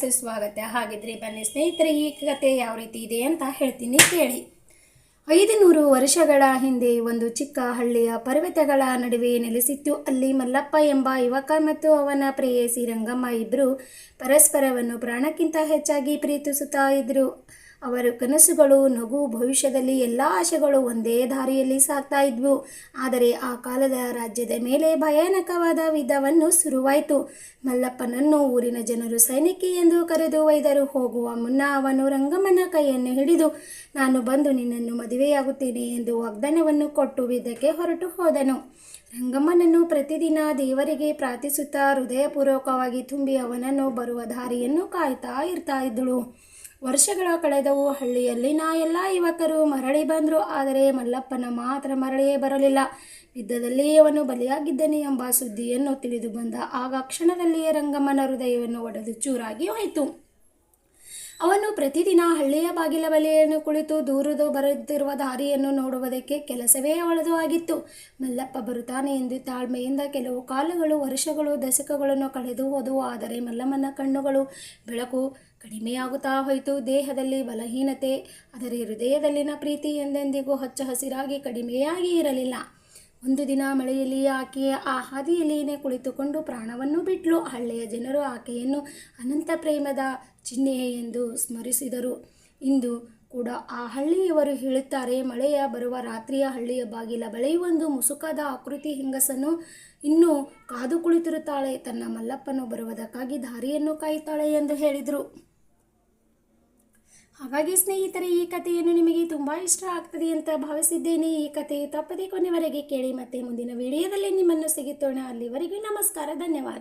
ಸುಸ್ವಾಗತ. ಹಾಗಿದ್ರೆ ಬನ್ನಿ ಸ್ನೇಹಿತರೆ, ಈ ಕತೆ ಯಾವ ರೀತಿ ಇದೆ ಅಂತ ಹೇಳ್ತೀನಿ ಕೇಳಿ. ಐದು ನೂರು ವರ್ಷಗಳ ಹಿಂದೆ ಒಂದು ಚಿಕ್ಕ ಹಳ್ಳಿಯ ಪರ್ವತಗಳ ನಡುವೆ ನೆಲೆಸಿತ್ತು. ಅಲ್ಲಿ ಮಲ್ಲಪ್ಪ ಎಂಬ ಯುವಕ ಮತ್ತು ಅವನ ಪ್ರೇಯಸಿ ರಂಗಮ್ಮ ಇಬ್ಬರು ಪರಸ್ಪರವನ್ನು ಪ್ರಾಣಕ್ಕಿಂತ ಹೆಚ್ಚಾಗಿ ಪ್ರೀತಿಸುತ್ತಾ ಇದ್ದರು ಅವರ ಕನಸುಗಳು, ನಗು, ಭವಿಷ್ಯದಲ್ಲಿ ಎಲ್ಲ ಆಶೆಗಳು ಒಂದೇ ದಾರಿಯಲ್ಲಿ ಸಾಗ್ತಾ ಇದ್ವು. ಆದರೆ ಆ ಕಾಲದ ರಾಜ್ಯದ ಮೇಲೆ ಭಯಾನಕವಾದ ವಿಧವನ್ನು ಶುರುವಾಯಿತು. ಮಲ್ಲಪ್ಪನನ್ನು ಊರಿನ ಜನರು ಸೈನಿಕಿ ಎಂದು ಕರೆದು ಒಯ್ದರು. ಹೋಗುವ ಮುನ್ನ ಅವನು ರಂಗಮ್ಮನ ಕೈಯನ್ನು ಹಿಡಿದು, ನಾನು ಬಂದು ನಿನ್ನನ್ನು ಮದುವೆಯಾಗುತ್ತೇನೆ ಎಂದು ವಾಗ್ದಾನವನ್ನು ಕೊಟ್ಟು ವಿದ್ಯಕ್ಕೆ ಹೊರಟು ಹೋದನು. ರಂಗಮ್ಮನನ್ನು ಪ್ರತಿದಿನ ದೇವರಿಗೆ ಪ್ರಾರ್ಥಿಸುತ್ತಾ ಹೃದಯಪೂರ್ವಕವಾಗಿ ತುಂಬಿ ಅವನನ್ನು ಬರುವ ದಾರಿಯನ್ನು ಕಾಯ್ತಾ ಇರ್ತಾ ಇದ್ದಳು. ವರ್ಷಗಳ ಕಳೆದವು ಹಳ್ಳಿಯಲ್ಲಿನ ಎಲ್ಲ ಯುವಕರು ಮರಳಿ ಬಂದರು. ಆದರೆ ಮಲ್ಲಪ್ಪನ ಮಾತ್ರ ಮರಳಿಯೇ ಬರಲಿಲ್ಲ. ಯುದ್ಧದಲ್ಲಿ ಅವನು ಬಲಿಯಾಗಿದ್ದನೆ ಎಂಬ ಸುದ್ದಿಯನ್ನು ತಿಳಿದು ಬಂದ. ಆಗ ಕ್ಷಣದಲ್ಲಿಯೇ ರಂಗಮ್ಮನ ಹೃದಯವನ್ನು ಒಡೆದು ಚೂರಾಗಿ ಹೋಯಿತು. ಅವನು ಪ್ರತಿದಿನ ಹಳ್ಳಿಯ ಬಾಗಿಲ ಬಲೆಯನ್ನು ಕುಳಿತು ದೂರದು ಬರುತ್ತಿರುವ ದಾರಿಯನ್ನು ನೋಡುವುದಕ್ಕೆ ಕೆಲಸವೇ ಅವಳದು ಆಗಿತ್ತು. ಮಲ್ಲಪ್ಪ ಬರುತ್ತಾನೆ ಎಂದು ತಾಳ್ಮೆಯಿಂದ ಕೆಲವು ಕಾಲಗಳು, ವರ್ಷಗಳು, ದಶಕಗಳನ್ನು ಕಳೆದು ಹೋದವು. ಆದರೆ ಮಲ್ಲಮ್ಮನ ಕಣ್ಣುಗಳು ಬೆಳಕು ಕಡಿಮೆಯಾಗುತ್ತಾ ಹೋಯಿತು. ದೇಹದಲ್ಲಿ ಬಲಹೀನತೆ, ಆದರೆ ಹೃದಯದಲ್ಲಿನ ಪ್ರೀತಿ ಎಂದೆಂದಿಗೂ ಹಚ್ಚ ಹಸಿರಾಗಿ ಕಡಿಮೆಯಾಗಿ ಇರಲಿಲ್ಲ. ಒಂದು ದಿನ ಮಳೆಯಲ್ಲಿ ಆಕೆಯ ಆ ಹಾದಿಯಲ್ಲಿಯೇ ಕುಳಿತುಕೊಂಡು ಪ್ರಾಣವನ್ನು ಬಿಟ್ಲು, ಹಳ್ಳಿಯ ಜನರು ಆಕೆಯನ್ನು ಅನಂತ ಪ್ರೇಮದ ಚಿಹ್ನೆ ಎಂದು ಸ್ಮರಿಸಿದರು. ಇಂದು ಕೂಡ ಆ ಹಳ್ಳಿಯವರು ಹೇಳುತ್ತಾರೆ, ಮಳೆಯ ಬರುವ ರಾತ್ರಿಯ ಹಳ್ಳಿಯ ಬಾಗಿಲ ಬಳಿ ಒಂದು ಮುಸುಕಾದ ಆಕೃತಿ ಹೆಂಗಸನ್ನು ಇನ್ನೂ ಕಾದು ಕುಳಿತಿರುತ್ತಾಳೆ. ತನ್ನ ಮಲ್ಲಪ್ಪನು ಬರುವುದಕ್ಕಾಗಿ ದಾರಿಯನ್ನು ಕಾಯುತ್ತಾಳೆ ಎಂದು ಹೇಳಿದರು. ಹಾಗಾಗಿ ಸ್ನೇಹಿತರೆ, ಈ ಕಥೆಯನ್ನು ನಿಮಗೆ ತುಂಬ ಇಷ್ಟ ಆಗ್ತದೆ ಅಂತ ಭಾವಿಸಿದ್ದೇನೆ. ಈ ಕಥೆ ತಪ್ಪದೆ ಕೊನೆವರೆಗೆ ಕೇಳಿ ಮತ್ತೆ ಮುಂದಿನ ವಿಡಿಯೋದಲ್ಲಿ ನಿಮ್ಮನ್ನು ಸಿಗುತ್ತೋಣ ಅಲ್ಲಿವರೆಗೂ ನಮಸ್ಕಾರ, ಧನ್ಯವಾದ.